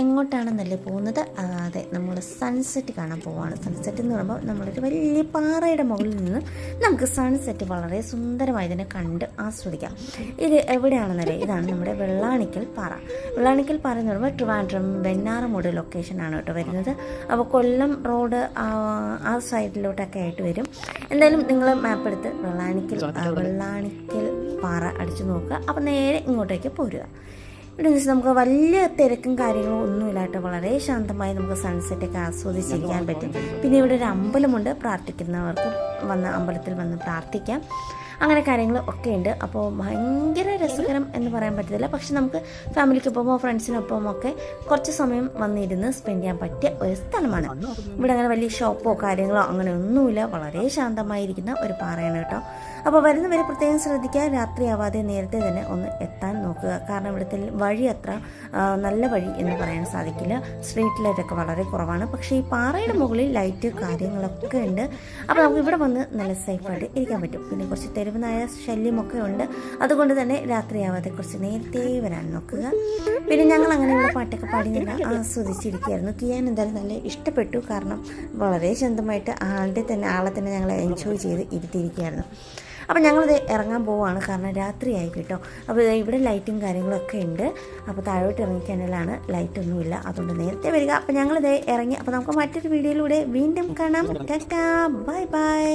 എങ്ങോട്ടാണെന്നല്ലേ പോകുന്നത്? അതെ നമ്മൾ സൺസെറ്റ് കാണാൻ പോവാണ്. സൺസെറ്റ് എന്ന് പറയുമ്പോൾ നമ്മളൊരു വലിയ പാറയുടെ മുകളിൽ നിന്ന് നമുക്ക് സൺസെറ്റ് വളരെ സുന്ദരമായി തന്നെ കണ്ട് ആസ്വദിക്കാം. ഇത് എവിടെയാണെന്നറിയാം? ഇതാണ് നമ്മുടെ വെള്ളാണിക്കൽ പാറ. വെള്ളാണിക്കൽ പാറ എന്ന് പറയുമ്പോൾ ട്രിവാൻഡ്രം വെണ്ണാറമൂട് ലൊക്കേഷനാണ് കേട്ടോ വരുന്നത്. അപ്പോൾ കൊല്ലം റോഡ് ആ സൈഡിലോട്ടൊക്കെ ആയിട്ട് വരും. എന്തായാലും നിങ്ങൾ മാപ്പ് എടുത്ത് വെള്ളാണിക്കൽ വെള്ളാണിക്കൽ പാറ അടിച്ചു നോക്കുക. അപ്പോൾ നേരെ ഇങ്ങോട്ടേക്ക് പോരുക. ഇവിടെ ദിവസം നമുക്ക് വലിയ തിരക്കും കാര്യങ്ങളും ഒന്നുമില്ല കേട്ടോ വളരെ ശാന്തമായി നമുക്ക് സൺസെറ്റൊക്കെ ആസ്വദിച്ചിരിക്കാൻ പറ്റും. പിന്നെ ഇവിടെ ഒരു അമ്പലമുണ്ട്. പ്രാർത്ഥിക്കുന്നവർക്ക് വന്ന് അമ്പലത്തിൽ വന്ന് പ്രാർത്ഥിക്കാം. അങ്ങനെ കാര്യങ്ങൾ ഒക്കെ ഉണ്ട്. അപ്പോൾ ഭയങ്കര രസകരം എന്ന് പറയാൻ പറ്റത്തില്ല. പക്ഷെ നമുക്ക് ഫാമിലിക്കൊപ്പമോ ഫ്രണ്ട്സിനൊപ്പമോ ഒക്കെ കുറച്ച് സമയം വന്നിരുന്ന് സ്പെൻഡ് ചെയ്യാൻ പറ്റിയ ഒരു സ്ഥലമാണ്. ഇവിടെ അങ്ങനെ വലിയ ഷോപ്പോ കാര്യങ്ങളോ അങ്ങനെ ഒന്നുമില്ല. വളരെ ശാന്തമായിരിക്കുന്ന ഒരു പാറയാണ് കേട്ടോ. അപ്പോൾ വരുന്നവരെ പ്രത്യേകം ശ്രദ്ധിക്കുക. രാത്രിയാവാതെ നേരത്തെ തന്നെ ഒന്ന് എത്താൻ നോക്കുക. കാരണം ഇവിടുത്തെ വഴി അത്ര നല്ല വഴി എന്ന് പറയാൻ സാധിക്കില്ല. സ്ട്രീറ്റ് ലൈറ്റൊക്കെ വളരെ കുറവാണ്. പക്ഷേ ഈ പാറയുടെ മുകളിൽ ലൈറ്റ് കാര്യങ്ങളൊക്കെ ഉണ്ട്. അപ്പോൾ നമുക്ക് ഇവിടെ വന്ന് നല്ല സേഫായിട്ട് ഇരിക്കാൻ പറ്റും. പിന്നെ കുറച്ച് തെരുവ് നായ ശല്യമൊക്കെ ഉണ്ട് അതുകൊണ്ട് തന്നെ രാത്രിയാവാതെ കുറച്ച് നേരത്തെ വരാൻ നോക്കുക. പിന്നെ ഞങ്ങൾ അങ്ങനെ പാട്ടൊക്കെ പാടി ഞങ്ങൾ ആസ്വദിച്ചിരിക്കുകയായിരുന്നു. കിയാൻ എന്തായാലും നല്ല ഇഷ്ടപ്പെട്ടു. കാരണം വളരെ ശാന്തമായിട്ട് ആളുടെ തന്നെ ആളെ തന്നെ ഞങ്ങൾ എൻജോയ് ചെയ്ത് ഇരുത്തിയിരിക്കുകയായിരുന്നു. അപ്പോൾ ഞങ്ങളിത് ഇറങ്ങാൻ പോവുകയാണ് കാരണം രാത്രിയായി കേട്ടോ. അപ്പോൾ ഇവിടെ ലൈറ്റും കാര്യങ്ങളൊക്കെ ഉണ്ട്. അപ്പോൾ താഴോട്ട് ഇറങ്ങിക്കഴിഞ്ഞാലാണ് ലൈറ്റൊന്നുമില്ല അതുകൊണ്ട് നേരത്തെ വരിക. അപ്പോൾ ഞങ്ങളിത് ഇറങ്ങി. അപ്പോൾ നമുക്ക് മറ്റൊരു വീഡിയോയിലൂടെ വീണ്ടും കാണാം. Bye bye.